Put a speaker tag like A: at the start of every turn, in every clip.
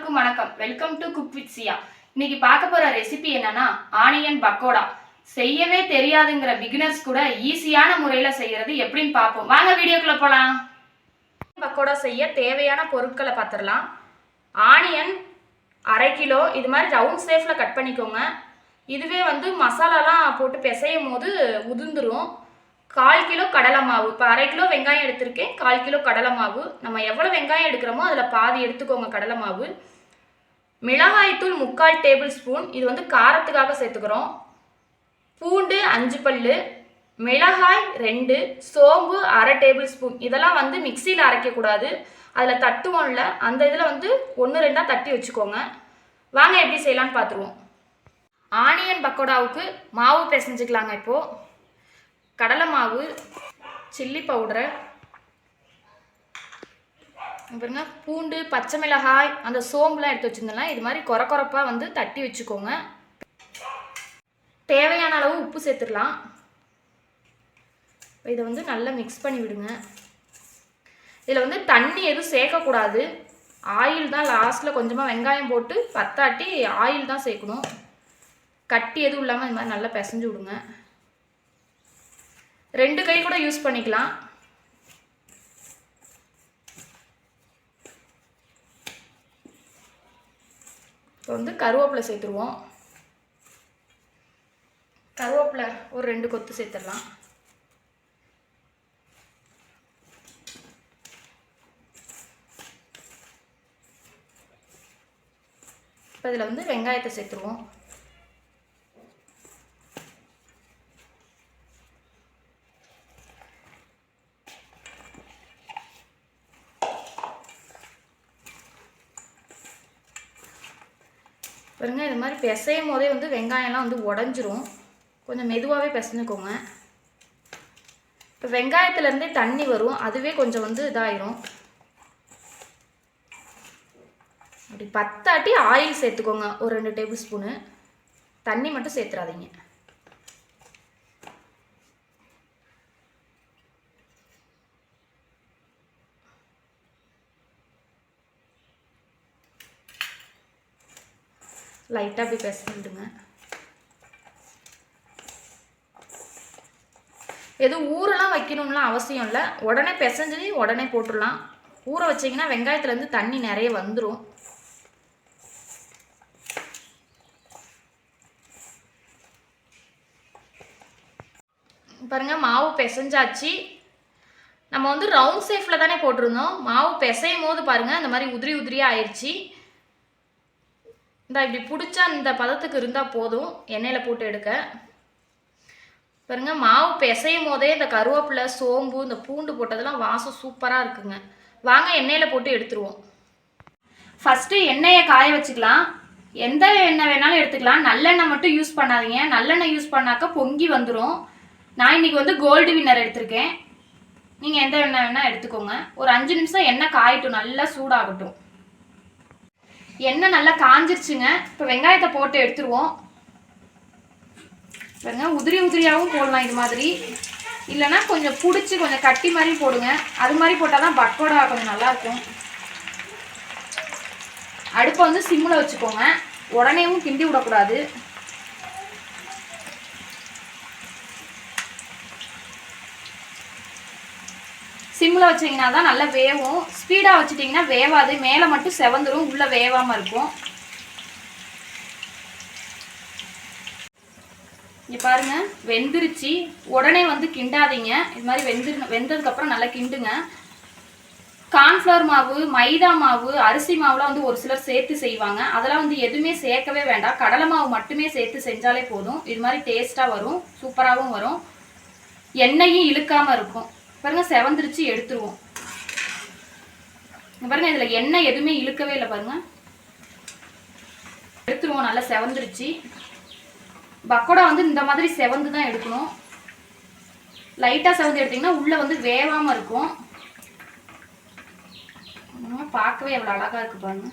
A: எல்லாருக்கும் வணக்கம். Welcome to cook with சியா இன்னைக்கு பார்க்க போற ரெசிபி என்னன்னா ஆனியன் பக்கோடா செய்யவே தெரியாதுங்கிற பிகினர்ஸ் கூட ஈஸியான முறையில செய்யறது எப்படின்னு பார்ப்போம். வாங்க வீடியோக்குள்ள போலாம். பக்கோடா செய்ய தேவையான பொருட்களை பார்த்துடலாம். ஆனியன் அரை கிலோ இது மாதிரி ரவுண்ட் ஷேஃபில் கட் பண்ணிக்கோங்க. இதுவே வந்து மசாலாலாம் போட்டு பிசையும் போது உதிர்ந்துரும். கால் கிலோ கடலை மாவு. இப்போ அரை கிலோ வெங்காயம் எடுத்திருக்கேன். கால் கிலோ கடலை மாவு. நம்ம எவ்வளோ வெங்காயம் எடுக்கிறோமோ அதில் பாதி எடுத்துக்கோங்க கடலை மாவு. மிளகாய்த்தூள் முக்கால் டேபிள் ஸ்பூன். இது வந்து காரத்துக்காக சேர்த்துக்கிறோம். பூண்டு அஞ்சு பல்லு மிளகாய் ரெண்டு சோம்பு அரை டேபிள் ஸ்பூன். இதெல்லாம் வந்து மிக்சியில் அரைக்கக்கூடாது அதில் தட்டுவோம்ல அந்த இதில் வந்து ஒன்று ரெண்டாக தட்டி வச்சுக்கோங்க. வாங்க எப்படி செய்யலான்னு பார்த்துருவோம் ஆனியன் பக்கோடாவுக்கு மாவு பிசைஞ்சிக்கலாங்க இப்போது கடலை மாவு சில்லி பவுடரை பாருங்க பூண்டு பச்சை மிளகாய் அந்த சோம்புலாம் எடுத்து வச்சுருந்தலாம் இது மாதிரி கொர கொரப்பாக வந்து தட்டி வச்சுக்கோங்க. தேவையான அளவு உப்பு சேர்த்துடலாம். இதை வந்து நல்லா மிக்ஸ் பண்ணி விடுங்க. இதில் வந்து தண்ணி எதுவும் சேர்க்கக்கூடாது. ஆயில் தான் லாஸ்ட்டில் கொஞ்சமாக வெங்காயம் போட்டு பத்தாட்டி ஆயில் தான் சேர்க்கணும். கட்டி எதுவும் இல்லாமல் இது மாதிரி நல்லா பிசைஞ்சு விடுங்க. ரெண்டு கை கூட யூஸ் பண்ணிக்கலாம். இப்போ வந்து கருவேப்பிலை சேர்த்துருவோம். கருவேப்பிலை ஒரு ரெண்டு கொத்து சேர்த்துடலாம். இப்போ இதில் வந்து வெங்காயத்தை சேர்த்துருவோம். பாருங்கள் இது மாதிரி பிசையும் போதே வந்து வெங்காயம்லாம் வந்து உடஞ்சிரும். கொஞ்சம் மெதுவாகவே பிசைஞ்சுக்கோங்க. இப்போ வெங்காயத்துலேருந்தே தண்ணி வரும் அதுவே கொஞ்சம் வந்து இதாயிரும். அப்படி பத்தாட்டி ஆயில் சேர்த்துக்கோங்க ஒரு ரெண்டு டேபிள் ஸ்பூனு. தண்ணி மட்டும் சேர்த்துறாதீங்க. லைட்டாக அப்படி பிசைஞ்சு எதுவும் ஊரெல்லாம் வைக்கணும்லாம் அவசியம் இல்லை. உடனே பிசைஞ்சு உடனே போட்டுடலாம். ஊற வச்சிங்கன்னா வெங்காயத்துலேருந்து தண்ணி நிறைய வந்துடும் பாருங்க மாவு பிசைஞ்சாச்சு. நம்ம வந்து ரவுண்ட் ஷேஃபில் தானே போட்டிருந்தோம். மாவு பிசையும் போது பாருங்கள் இந்த மாதிரி உதிரி உதிரியாக ஆயிடுச்சு இந்த இப்படி பிடிச்சா இந்த பதத்துக்கு இருந்தால் போதும். எண்ணெயில் போட்டு எடுக்க. பாருங்க மாவு பிசையும் போதே இந்த கருவேப்பிலை சோம்பு இந்த பூண்டு போட்டதெல்லாம் வாசம் சூப்பராக இருக்குங்க. வாங்க எண்ணெயில் போட்டு எடுத்துருவோம். ஃபஸ்ட்டு எண்ணெயை காய வச்சுக்கலாம். எந்த எண்ணெய் வேணாலும் எடுத்துக்கலாம். நல்லெண்ணெய் மட்டும் யூஸ் பண்ணாதீங்க. நல்லெண்ணெய் யூஸ் பண்ணாக்க பொங்கி வந்துடும் நான் இன்னைக்கு வந்து கோல்டு வின்னர் எடுத்திருக்கேன். நீங்கள் எந்த எண்ணெய் வேணால் எடுத்துக்கோங்க. ஒரு அஞ்சு நிமிஷம் எண்ணெய் காயட்டும். நல்லா சூடாகட்டும். எண்ணெய் நல்லா காஞ்சிருச்சுங்க. இப்போ வெங்காயத்தை போட்டு எடுத்துருவோம். பாருங்க உதிரி உதிரியாகவும் போடலாம் இது மாதிரி. இல்லைன்னா கொஞ்சம் பிடிச்சி கொஞ்சம் கட்டி மாதிரி போடுங்க. அது மாதிரி போட்டால் தான் பக்கோடா கொஞ்சம் நல்லாயிருக்கும். அடுப்பை வந்து சிம்மில் வச்சுக்கோங்க. உடனேவும் கிண்டி விடக்கூடாது. சிம்மில் வச்சிங்கன்னா தான் நல்லா வேவும். ஸ்பீடாக வச்சுட்டிங்கன்னா வேவாது. மேலே மட்டும் செவந்துடும் உள்ளே வேவாமல் இருக்கும். இங்கே பாருங்கள் வெந்துருச்சு. உடனே வந்து கிண்டாதீங்க. இது மாதிரி வெந்து வெந்ததுக்கப்புறம் நல்லா கிண்டுங்க. கார்ன்ஃப்ளவர் மாவு மைதா மாவு அரிசி மாவுலாம் வந்து ஒரு சிலர் சேர்த்து செய்வாங்க. அதெல்லாம் வந்து எதுவுமே சேர்க்கவே வேண்டாம். கடலை மாவு மட்டுமே சேர்த்து செஞ்சாலே போதும். இது மாதிரி டேஸ்ட்டாக வரும். சூப்பராகவும் வரும். எண்ணெயும் இழுக்காமல் இருக்கும். பாருங்க செவந்துருச்சு எடுத்துருவோம். பாருங்கள் பாருங்க இதில் எண்ணெய் எதுவுமே இழுக்கவே இல்லை பாருங்க. எடுத்துருவோம் நல்லா செவந்துருச்சு. பக்கோடா வந்து இந்த மாதிரி செவந்து தான் எடுக்கணும். லைட்டாக செவந்து எடுத்தீங்கன்னா உள்ளே வந்து வேவாமல் இருக்கும். பார்க்கவே எவ்வளோ அழகாக இருக்கு பாருங்க.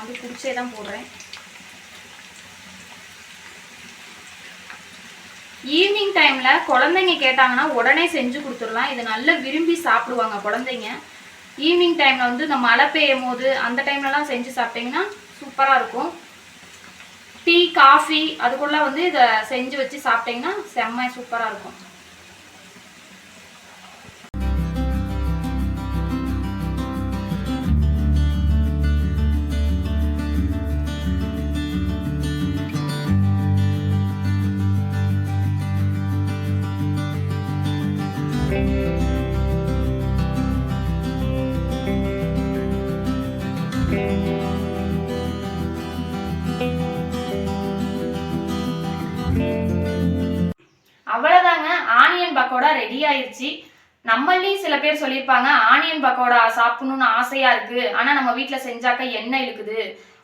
A: நான் வந்து பிடிச்சே தான் போடுறேன். ஈவினிங் டைமில் குழந்தைங்க கேட்டாங்கன்னா உடனே செஞ்சு கொடுத்துடலாம். இது நல்லா விரும்பி சாப்பிடுவாங்க குழந்தைங்க. ஈவினிங் டைமில் வந்து இந்த மழை பெய்யும் போது அந்த டைம்லலாம் செஞ்சு சாப்பிட்டீங்கன்னா சூப்பராக இருக்கும். டீ காஃபி அதுக்குள்ளே வந்து இதை செஞ்சு வச்சு சாப்பிட்டீங்கன்னா செம்ம சூப்பராக இருக்கும். ரெடி ஆயிடுச்சு நம்மளையும் சில பேர் சொல்லியிருப்பாங்க ஆனியன் பக்கோடா சாப்பிடணும்னு ஆசையா இருக்கு. ஆனா நம்ம வீட்டுல செஞ்சாக்க எண்ணெய் இழுக்குது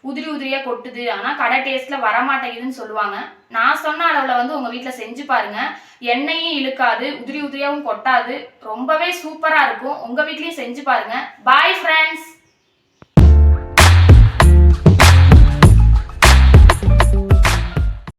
A: உதிரி உதிரியா கொட்டுது. ஆனா கடை டேஸ்ட்ல வரமாட்டேங்குதுன்னு சொல்லுவாங்க. நான் சொன்ன அளவுல வந்து உங்க வீட்டுல செஞ்சு பாருங்க. எண்ணெயும் இழுக்காது உதிரி உதிரியாவும் கொட்டாது. ரொம்பவே சூப்பரா இருக்கும். உங்க வீட்லயும் செஞ்சு பாருங்க. Bye friends